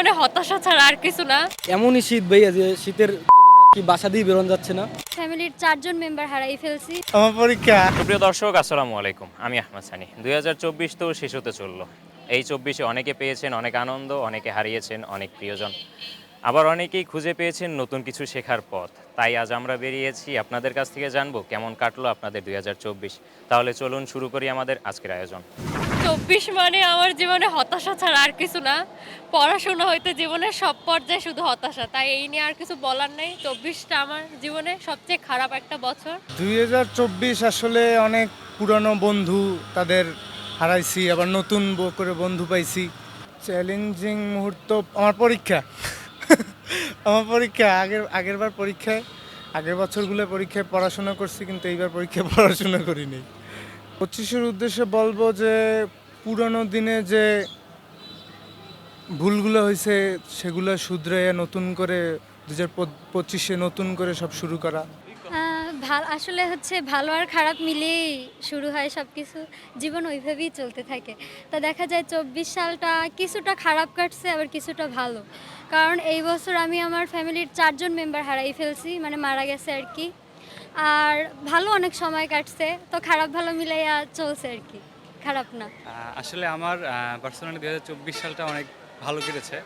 জীবনে হতাশা ছাড়া আর কিছু না। এমনই শীত ভাইয়া যে শীতের কি বাসা দিয়ে বেরোন যাচ্ছে না। ফ্যামিলির চারজন মেম্বার হারাই ফেলছি। আমার পরীক্ষা। সুপ্রিয় দর্শক আসসালামু আলাইকুম। আমি আহমদ সানি। দুই তো শেষ হতে চলল। এই চব্বিশে অনেকে পেয়েছেন অনেক আনন্দ অনেকে হারিয়েছেন অনেক প্রিয়জন। আবার অনেকেই খুঁজে পেয়েছেন নতুন কিছু শেখার পথ। তাই আজ আমরা বেরিয়েছি। আপনাদের কাছ থেকে জানব কেমন কাটলো আপনাদের দুই হাজার চব্বিশ। তাহলে চলুন শুরু করি আমাদের আজকের আয়োজন। চব্বিশ মানে আমার জীবনে হতাশা ছাড়া আর কিছু না। পড়াশোনা হইতে জীবনের সব পর্যায়ে শুধু হতাশা, তাই এই নিয়ে আর কিছু বলার নেই। চব্বিশটা আমার জীবনে সবচেয়ে খারাপ একটা বছর। দুই চব্বিশ আসলে অনেক পুরানো বন্ধু তাদের হারাইছি, আবার নতুন করে বন্ধু পাইছি। চ্যালেঞ্জিং মুহূর্ত, আমার পরীক্ষা। আমার পরীক্ষা, আগের আগের বার পরীক্ষায়, আগের বছরগুলো পরীক্ষায় পড়াশোনা করছি, কিন্তু এইবার পরীক্ষায় পড়াশোনা করিনি। পঁচিশের উদ্দেশ্যে বলব যে পুরানো দিনে যে ভুলগুলো হয়েছে, সেগুলো শুধরে নতুন করে দু হাজার পঁচিশে নতুন করে সব শুরু করা। আসলে হচ্ছে ভালো আর খারাপ মিলিয়েই শুরু হয় সব কিছু জীবন ওইভাবেই চলতে থাকে। তা দেখা যায় চব্বিশ সালটা কিছুটা খারাপ কাটছে, আবার কিছুটা ভালো। কারণ এই বছর আমি আমার ফ্যামিলির চারজন মেম্বার হারাই ফেলছি মানে মারা গেছে আর কি। আর ভালো অনেক সময় কাটছে, তো খারাপ ভালো মিলাইয়া চলছে আর কি। খারাপ না। আসলে আমার পার্সোনালি দু চব্বিশ সালটা অনেক ভালো কেটেছে।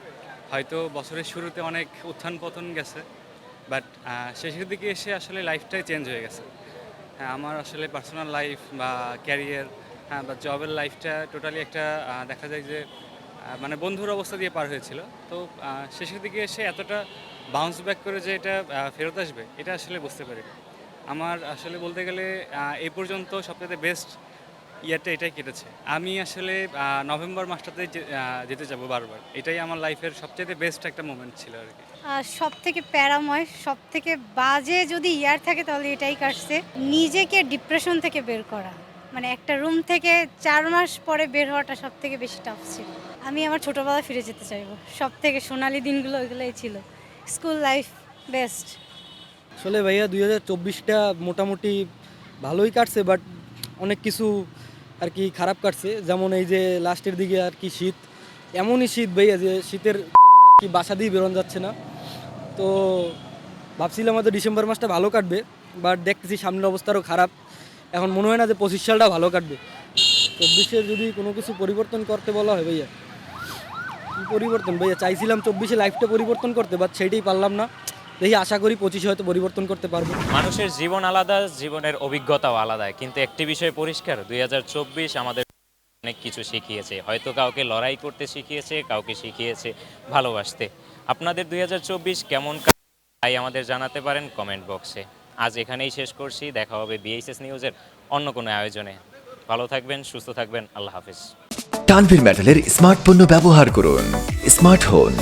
হয়তো বছরের শুরুতে অনেক উত্থান পতন গেছে বাট শেষের দিকে এসে আসলে লাইফটাই চেঞ্জ হয়ে গেছে। হ্যাঁ আমার আসলে পার্সোনাল লাইফ বা ক্যারিয়ার হ্যাঁ বা জবের লাইফটা টোটালি একটা দেখা যায় যে মানে বন্ধুর অবস্থা দিয়ে পার হয়েছিল। তো শেষের দিকে এসে এতটা বাউন্স ব্যাক করে যে এটা ফেরত আসবে, এটা আসলে বুঝতে পারি। আমার আসলে বলতে গেলে এই পর্যন্ত সবচেয়ে বেস্ট ইয়ারটা এটাই কেটেছে। আমি আসলে নভেম্বর মাসটাতে যেতে যাব বারবার। এটাই আমার লাইফের সবচেয়ে বেস্ট একটা মোমেন্ট ছিল আর কি। সব থেকে প্যারাময় সব থেকে বাজে যদি ইয়ার থাকে তাহলে এটাই কাটছে। নিজেকে ডিপ্রেশন থেকে বের করা। মানে একটা রুম থেকে চার মাস পরে বের হওয়াটা সব থেকে বেশি টাফ ছিল। আমি আমার ছোটোবেলায় ফিরে যেতে চাইব। সব থেকে সোনালি দিনগুলো ওইগুলোই ছিল। স্কুল লাইফ বেস্ট আসলে ভাইয়া দুই হাজার চব্বিশটা মোটামুটি ভালোই কাটছে বাট অনেক কিছু আর কি খারাপ কাটছে। যেমন এই যে লাস্টের দিকে আর কি শীত, এমনই শীত ভাইয়া যে শীতের কি বাসা দিয়ে বেরোন যাচ্ছে না। তো ভাবছিলাম হয়তো ডিসেম্বর মাসটা ভালো কাটবে, বাট দেখতেছি সামনের অবস্থারও খারাপ। এখন মনে হয় না যে পঁচিশ সালটা ভালো কাটবে। চব্বিশে যদি কোনো কিছু পরিবর্তন করতে বলা হয় ভাইয়া, কি পরিবর্তন ভাইয়া? চাইছিলাম চব্বিশে লাইফটা পরিবর্তন করতে বাট সেইটাই পারলাম না। দেখি আশা করি পঁচিশে হয়তো পরিবর্তন করতে পারব। মানুষের জীবন আলাদা জীবনের অভিজ্ঞতাও আলাদা। কিন্তু একটি বিষয় পরিষ্কার দুই হাজার চব্বিশ আমাদের অনেক কিছু শিখিয়েছে। হয়তো কাউকে লড়াই করতে শিখিয়েছে কাউকে শিখিয়েছে ভালোবাসতে। আপনাদের দুই কেমন তাই আমাদের জানাতে পারেন কমেন্ট বক্সে। আজ এখানেই শেষ করছি। দেখা হবে বিএইচএস নিউজের অন্য কোনো আয়োজনে। ভালো থাকবেন সুস্থ থাকবেন। আল্লাহ হাফিজ। তানভীর মেটালের স্মার্ট পণ্য ব্যবহার করুন। স্মার্ট হোন।